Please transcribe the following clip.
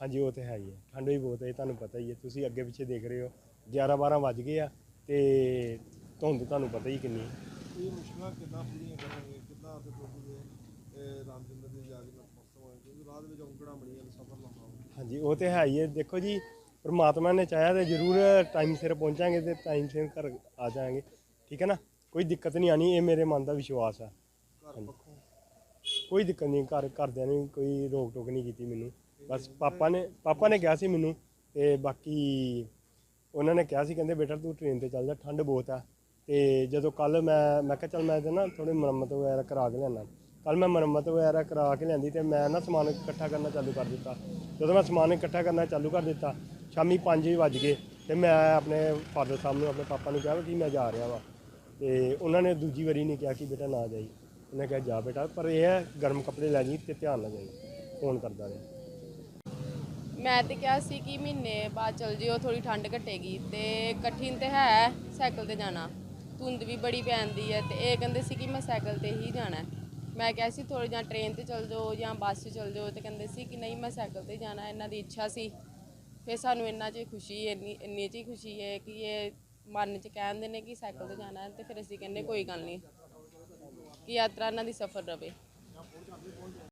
ਹਾਂਜੀ ਉਹ ਤੇ ਹੈ ਹੀ ਹੈ। ਠੰਡ ਵੀ ਬਹੁਤ ਹੈ ਤੁਹਾਨੂੰ ਪਤਾ ਹੀ ਹੈ। ਤੁਸੀਂ ਅੱਗੇ ਪਿੱਛੇ ਦੇਖ ਰਹੇ ਹੋ 11 12 ਵੱਜ ਗਏ ਆ ਤੇ ਧੁੰਦ ਤੁਹਾਨੂੰ ਪਤਾ ਹੀ ਕਿੰਨੀ ਹੈ। ਇਹ ਮੁਸ਼ਕਲਾਂ ਕਿੱਦਾਂ ਪੂਰੀਆਂ ਕਰਾਂਗੇ ਕਿੱਦਾਂ ਆਪੇ ਪ੍ਰਭੂ ਦੇ ਇਹ ਰਾਮਚੰਦਰ ਦੀ ਯਾਦ ਨਾਲ ਮਸਤ ਹੋਏ ਕਿਉਂਕਿ ਰਾਹ ਦੇ ਵਿੱਚ ਔਂਕੜਾਂ ਬੜੀਆਂ ਨੇ ਸਫਰ ਲੰਮਾ ਹੋ ਹਾਂਜੀ ਉਹ ਤੇ ਹੈ ਹੀ ਹੈ। ਦੇਖੋ ਜੀ ਪ੍ਰਮਾਤਮਾ ਨੇ ਚਾਹਿਆ ਤੇ ਜ਼ਰੂਰ ਟਾਈਮ ਸਿਰ ਪਹੁੰਚਾਂਗੇ ਤੇ ਟਾਈਮ ਸਿਰ ਘਰ ਆ ਜਾਾਂਗੇ। ਠੀਕ ਹੈ ਨਾ? ਕੋਈ ਦਿੱਕਤ ਨਹੀਂ ਆਣੀ ਇਹ ਮੇਰੇ ਮਨ ਦਾ ਵਿਸ਼ਵਾਸ ਹੈ ਘਰ ਪੱਖੋਂ ਕੋਈ ਦਿੱਕਤ ਨਹੀਂ, ਘਰ, ਘਰਦਿਆਂ ਨੇ ਕੋਈ ਰੋਕ ਟੋਕ ਨਹੀਂ ਕੀਤੀ ਮੈਨੂੰ। ਬਸ ਪਾਪਾ ਨੇ ਪਾਪਾ ਨੇ ਕਿਹਾ ਸੀ ਮੈਨੂੰ, ਤੇ ਬਾਕੀ ਉਹਨਾਂ ਨੇ ਕਿਹਾ ਸੀ, ਕਹਿੰਦੇ, ਬੇਟਾ, ਤੂੰ ਟ੍ਰੇਨ ਤੇ ਚੱਲ ਜਾ, ਠੰਡ ਬਹੁਤ ਆ। ਤੇ ਜਦੋਂ ਕੱਲ ਮੈਂ ਮੈਂ ਕਿਹਾ, ਚੱਲ ਮੈਂ ਤੇ ਨਾ ਥੋੜੀ ਮੁਰੰਮਤ ਵਗੈਰਾ ਕਰਾ ਕੇ ਲਿਆਣਾ ਕੱਲ ਮੈਂ ਮੁਰੰਮਤ ਵਗੈਰਾ ਕਰਾ ਕੇ ਲਿਆਂਦੀ ਤੇ ਮੈਂ ਨਾ ਸਮਾਨ ਇਕੱਠਾ ਕਰਨਾ ਚਾਲੂ ਕਰ ਦਿੱਤਾ। ਜਦੋਂ ਮੈਂ ਸਮਾਨ ਇਕੱਠਾ ਕਰਨਾ ਚਾਲੂ ਕਰ ਦਿੱਤਾ, ਸ਼ਾਮੀ 5 ਵਜ ਗਏ ਤੇ ਮੈਂ ਆਪਣੇ ਫਾਦਰ ਸਾਹਿਬ ਨੂੰ, ਆਪਣੇ ਪਾਪਾ ਨੂੰ ਕਿਹਾ ਕਿ ਮੈਂ ਜਾ ਰਿਹਾ ਵਾਂ। ਤੇ ਉਹਨਾਂ ਨੇ ਦੂਜੀ ਵਾਰੀ ਨਹੀਂ ਕਿਹਾ ਕਿ ਬੇਟਾ ਨਾ ਜਾਈ। ਉਹਨੇ ਕਿਹਾ, ਜਾ ਬੇਟਾ, ਪਰ ਇਹ ਹੈ, ਗਰਮ ਕੱਪੜੇ ਲੈ ਜੀ ਤੇ ਧਿਆਨ ਨਾਲ ਜਾਈ। ਫੋਨ ਕਰਦਾ ਰਿਹਾ। ਮੈਂ ਤੇ ਕਿਹਾ ਸੀ ਕਿ ਮਹੀਨੇ ਬਾਅਦ ਚਲ ਜਿਓ ਥੋੜੀ ਠੰਡ ਘਟੇਗੀ ਤੇ ਕਠਿਨ ਤੇ ਹੈ ਸਾਈਕਲ ਤੇ ਜਾਣਾ। ਧੁੰਦ ਵੀ ਬੜੀ ਪੈਂਦੀ ਹੈ ਤੇ ਇਹ ਕਹਿੰਦੇ ਸੀ ਕਿ ਮੈਂ ਸਾਈਕਲ ਤੇ ਹੀ ਜਾਣਾ ਮੈਂ ਕਿਹਾ ਸੀ ਥੋੜੀ ਜਾਂ ਟ੍ਰੇਨ ਤੇ ਚਲ ਜਾਓ ਜਾਂ ਬੱਸ 'ਚ ਚਲ ਜਾਓ ਤੇ ਕਹਿੰਦੇ ਸੀ ਕਿ ਨਹੀਂ, ਮੈਂ ਸਾਈਕਲ ਤੇ ਜਾਣਾ, ਇਹਨਾਂ ਦੀ ਇੱਛਾ ਸੀ। ਫਿਰ ਸਾਨੂੰ ਇੰਨਾ 'ਚ ਖੁਸ਼ੀ, ਇੰਨੀ ਇੰਨੀ 'ਚ ਹੀ ਖੁਸ਼ੀ ਹੈ ਕਿ ਇਹ ਮਨ 'ਚ ਕਹਿੰਦੇ ਨੇ ਕਿ ਸਾਈਕਲ ਤੇ ਜਾਣਾ ਤੇ ਫਿਰ ਅਸੀਂ ਕਹਿੰਦੇ ਕੋਈ ਗੱਲ ਨਹੀਂ। ਕਿ ਯਾਤਰਾ ਇਹਨਾਂ ਦੀ ਸਫਲ ਰਵੇ।